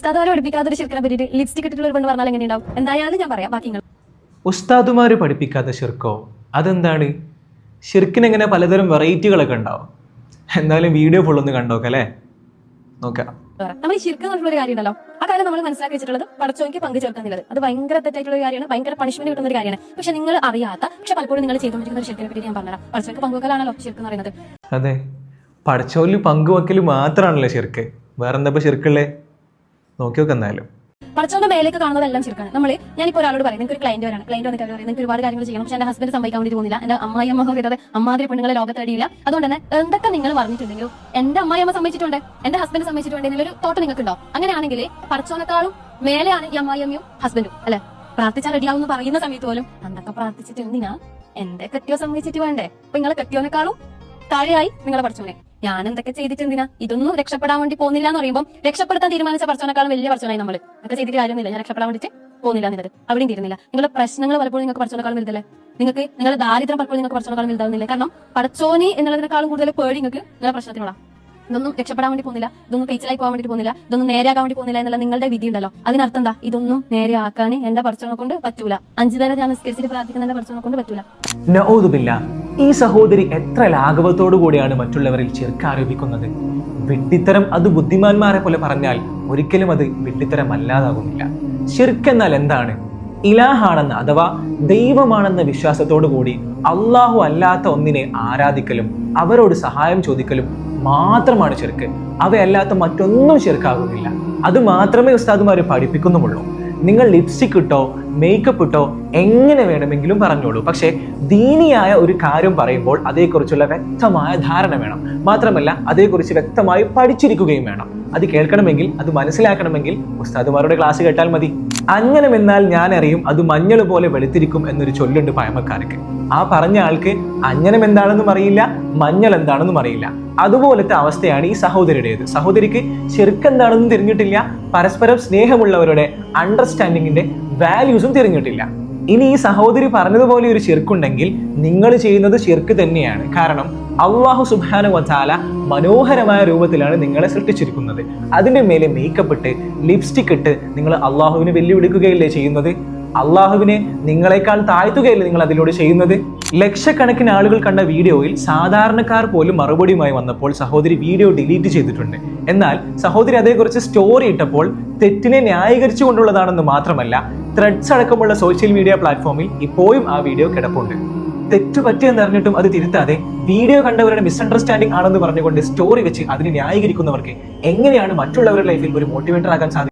ഉസ്താദാരെ പഠിപ്പിക്കാത്ത ഒരു ശിർക്കിനെ പറ്റിയിട്ട് ലിപ്സ്റ്റിക് ഇട്ടിട്ടുള്ള ഒരു പെണ്ണ് പറഞ്ഞാൽ എങ്ങനെയുണ്ടാവും? എന്തായാലും ഞാൻ പറയാം ബാക്കി നിങ്ങൾ ഉസ്താദുമാർ പഠിപ്പിക്കാത്ത ശിർക്കോ? അതെന്താണ്? ഷിർക്കിനെങ്ങനെ പലതരം വെറൈറ്റികളൊക്കെ ഉണ്ടാവും? എന്തായാലും വീഡിയോ ഫുൾ ഒന്ന് കണ്ടോക്കെ അല്ലേ? നോക്കാം. നമ്മൾ ഈ ശിർക്ക് പറഞ്ഞിട്ടുള്ള ഒരു കാര്യമുണ്ടല്ലോ ആ കാര്യം നമ്മൾ മനസ്സിലാക്കി വെച്ചിട്ടുള്ളത് പടച്ചോയ്ക്ക് പങ്കു ചേർക്കുന്നില്ലത് അത് ഭയങ്കര തെറ്റായിട്ടുള്ള ഒരു കാര്യമാണ്. ഭയങ്കര പണിഷ്മെന്റ് കിട്ടുന്ന ഒരു കാര്യമാണ്. പക്ഷെ നിങ്ങൾ അറിയാത്ത പക്ഷെ പലപ്പോഴും നിങ്ങൾ ചെയ്തുകൊണ്ടിരിക്കുന്ന ഒരു ശിർക്കിനെ പറ്റി ഞാൻ പറഞ്ഞുതരാം. പടച്ചോയ്ക്ക് പങ്കുവെക്കലാണല്ലോ ശിർക്ക് എന്ന് പറയുന്നത്. അതെ. പടച്ചോലിൽ പങ്കുവെക്കൽ മാത്രമാണല്ലോ ശിർക്ക്. വേറെന്താ ഇപ്പൊ ഷിർക്കുള്ളേ നോക്കി നോക്കാം എന്തായാലും പടച്ചോന്റെ മേലേക്ക് കാണുന്നതെല്ലാം ചെറുക്കാണ്. നമ്മൾ ഞാനിപ്പോ ഒരാളോട് പറയും നിങ്ങൾക്ക് ഒരു ക്ലൈന്റ് വരാണ് ക്ലൈന്റ് വന്നിട്ട് അവർ പറയും നിങ്ങൾക്ക് ഒരുപാട് കാര്യങ്ങൾ ചെയ്യണം. പക്ഷെ എന്റെ ഹസ്ബൻഡ് സമ്മതിക്കാൻ വേണ്ടി പോകുന്നില്ല. എന്റെ അമ്മായി അമ്മ പറയുന്നത് അമ്മാതിരി പെണ്ണുങ്ങളെ ലോകത്തടിയില്ല അതുകൊണ്ട് തന്നെ എന്തൊക്കെ നിങ്ങൾ പറഞ്ഞിട്ടുണ്ടെങ്കിലും എന്റെ അമ്മായി അമ്മ സമ്മതിച്ചിട്ടുണ്ട് എന്റെ ഹസ്ബൻഡ് സമ്മതിച്ചിട്ടുണ്ട് എന്നൊരു തോട്ട് നിങ്ങൾക്ക് ഉണ്ടോ അങ്ങനെയാണെങ്കിൽ പടച്ചോനെക്കാളും മേലെയാണ് ഈ അമ്മായി അമ്മയും ഹസ്ബൻഡും അല്ലെ? പ്രാർത്ഥിച്ചാൽ റെഡിയാവും പറയുന്ന സമയത്ത് പോലും എന്തൊക്കെ പ്രാർത്ഥിച്ചിട്ട് എന്തിനാ? എന്റെ കെട്ടിയോ സമ്മതിച്ചിട്ട് വേണ്ടേ? അപ്പൊ നിങ്ങളെ കെട്ടിയോനേക്കാളും താഴെയായി നിങ്ങളെ പഠിച്ചോനെ ഞാൻ എന്തൊക്കെ ചെയ്തിട്ട് എന്തിനാ ഇതൊന്നും രക്ഷപ്പെടാൻ വേണ്ടി പോകുന്നില്ല എന്ന് പറയുമ്പോൾ രക്ഷപ്പെടുത്താൻ തീരുമാനിച്ച പഠിച്ചോനേക്കാളും വലിയ പ്രശ്നമായി നമ്മൾ ഒക്കെ ചെയ്തിട്ട് കാര്യമൊന്നുമില്ല. ഞാൻ രക്ഷപ്പെടാൻ വേണ്ടിയിട്ട് പോകുന്നില്ല എന്നത് അവിടെയും തീരുന്നില്ല. നിങ്ങളുടെ പ്രശ്നങ്ങൾ പലപ്പോഴും നിങ്ങൾക്ക് പഠിച്ചോനേക്കാളും വലുതല്ലേ? നിങ്ങൾക്ക് നിങ്ങളുടെ ദാരിദ്ര്യം പലപ്പോഴും നിങ്ങൾക്ക് പഠിച്ചോനേക്കാളും വലുതാവുന്നില്ല. കാരണം പഠിച്ചോനി എന്നുള്ളതിനേക്കാളും കൂടുതൽ പേടി നിങ്ങൾക്ക് നിങ്ങളുടെ പ്രശ്നത്തിനുള്ള ഇതൊന്നും രക്ഷപ്പെടാൻ വേണ്ടി പോകുന്നില്ല. ഇതൊന്നും പേച്ചിലായി പോകാൻ വേണ്ടി പോകുന്നില്ല. ഇതൊന്നും നേരെയാകാൻ വേണ്ടി പോകുന്നില്ല എന്നുള്ള നിങ്ങളുടെ വിധി ഉണ്ടല്ലോ. അതിനർത്ഥം എന്താ? ഇതൊന്നും നേരെ ആക്കാൻ എന്റെ പഠിച്ചോനെ കൊണ്ട് പറ്റൂല. അഞ്ചു നേരം ഞാൻ നിസ്കരിച്ചിട്ട് പ്രാർത്ഥിക്കുന്ന എന്റെ പഠിച്ചോനെ കൊണ്ട് പറ്റൂല ഈ സഹോദരി എത്ര ലാഘവത്തോടു കൂടിയാണ് മറ്റുള്ളവരിൽ ചെറുക്കാരോപിക്കുന്നത് വിഡ്ഢിത്തരം അത് ബുദ്ധിമാന്മാരെ പോലെ പറഞ്ഞാൽ ഒരിക്കലും അത് വിഡ്ഢിത്തരം അല്ലാതാകുന്നില്ല ഷിർക്ക് എന്നാൽ എന്താണ്? ഇലാഹാണെന്ന് അഥവാ ദൈവമാണെന്ന വിശ്വാസത്തോടു കൂടി അള്ളാഹു അല്ലാത്ത ഒന്നിനെ ആരാധിക്കലും അവരോട് സഹായം ചോദിക്കലും മാത്രമാണ് ചെറുക്ക്. അവയല്ലാത്ത മറ്റൊന്നും ചെറുക്കാകുന്നില്ല. അത് മാത്രമേ ഉസ്താദുമാർ പഠിപ്പിക്കുന്നുമുള്ളൂ. നിങ്ങൾ ലിപ്സ്റ്റിക് ഇട്ടോ മേക്കപ്പ് ഇട്ടോ എങ്ങനെ വേണമെങ്കിലും പറഞ്ഞോളൂ. പക്ഷേ ദീനിയായ ഒരു കാര്യം പറയുമ്പോൾ അതേക്കുറിച്ചുള്ള വ്യക്തമായ ധാരണ വേണം. മാത്രമല്ല അതേക്കുറിച്ച് വ്യക്തമായി പഠിച്ചിരിക്കുകയും വേണം. അത് കേൾക്കണമെങ്കിൽ അത് മനസ്സിലാക്കണമെങ്കിൽ ഉസ്താദുമാരുടെ ക്ലാസ് കേട്ടാൽ മതി. അങ്ങനെ എന്നാൽ ഞാൻ അറിയും അത് മഞ്ഞൾ പോലെ വെളുത്തിരിക്കും എന്നൊരു ചൊല്ലുണ്ട് പഴമക്കാർക്ക്. ആ പറഞ്ഞ ആൾക്ക് അഞ്ഞനം എന്താണെന്നും അറിയില്ല മഞ്ഞൾ എന്താണെന്നും അറിയില്ല. അതുപോലത്തെ അവസ്ഥയാണ് ഈ സഹോദരിയുടേത്. സഹോദരിക്ക് ചെറുക്കെന്താണെന്നും തിരിഞ്ഞിട്ടില്ല. പരസ്പരം സ്നേഹമുള്ളവരുടെ അണ്ടർസ്റ്റാൻഡിങ്ങിന്റെ വാല്യൂസും തിരിഞ്ഞിട്ടില്ല. ഇനി ഈ സഹോദരി പറഞ്ഞതുപോലെ ഒരു ചെറുക്കുണ്ടെങ്കിൽ നിങ്ങൾ ചെയ്യുന്നത് ചെറുക്ക് തന്നെയാണ്. കാരണം അള്ളാഹു സുബാന വചാല മനോഹരമായ രൂപത്തിലാണ് നിങ്ങളെ സൃഷ്ടിച്ചിരിക്കുന്നത്. അതിന്റെ മേലെ മേക്കപ്പ് ഇട്ട് ലിപ്സ്റ്റിക് ഇട്ട് നിങ്ങൾ അള്ളാഹുവിനെ വെല്ലുവിളിക്കുകയല്ലേ ചെയ്യുന്നത്? അള്ളാഹുവിനെ നിങ്ങളെക്കാൾ താഴ്ത്തുകയല്ലേ നിങ്ങൾ അതിലൂടെ ചെയ്യുന്നത്? ലക്ഷക്കണക്കിന് ആളുകൾ കണ്ട വീഡിയോയിൽ സാധാരണക്കാർ പോലും മറുപടിയുമായി വന്നപ്പോൾ സഹോദരി വീഡിയോ ഡിലീറ്റ് ചെയ്തിട്ടുണ്ട്. എന്നാൽ സഹോദരി അതേക്കുറിച്ച് സ്റ്റോറി ഇട്ടപ്പോൾ തെറ്റിനെ ന്യായീകരിച്ചുകൊണ്ടുള്ളതാണെന്ന് മാത്രമല്ല ത്രെഡ്സ് അടക്കമുള്ള സോഷ്യൽ മീഡിയ പ്ലാറ്റ്ഫോമിൽ ഇപ്പോഴും ആ വീഡിയോ കിടപ്പുണ്ട്. തെറ്റ് പറ്റിയെന്ന് അറിഞ്ഞിട്ടും അത് തിരുത്താതെ വീഡിയോ കണ്ടവരുടെ മിസ്അണ്ടർസ്റ്റാൻഡിംഗ് ആണെന്ന് പറഞ്ഞുകൊണ്ട് സ്റ്റോറി വെച്ച് അതിനെ ന്യായീകരിക്കുന്നവർക്ക് എങ്ങനെയാണ് മറ്റുള്ളവരുടെ ലൈഫിൽ ഒരു മോട്ടിവേറ്റർ ആകാൻ സാധിക്കും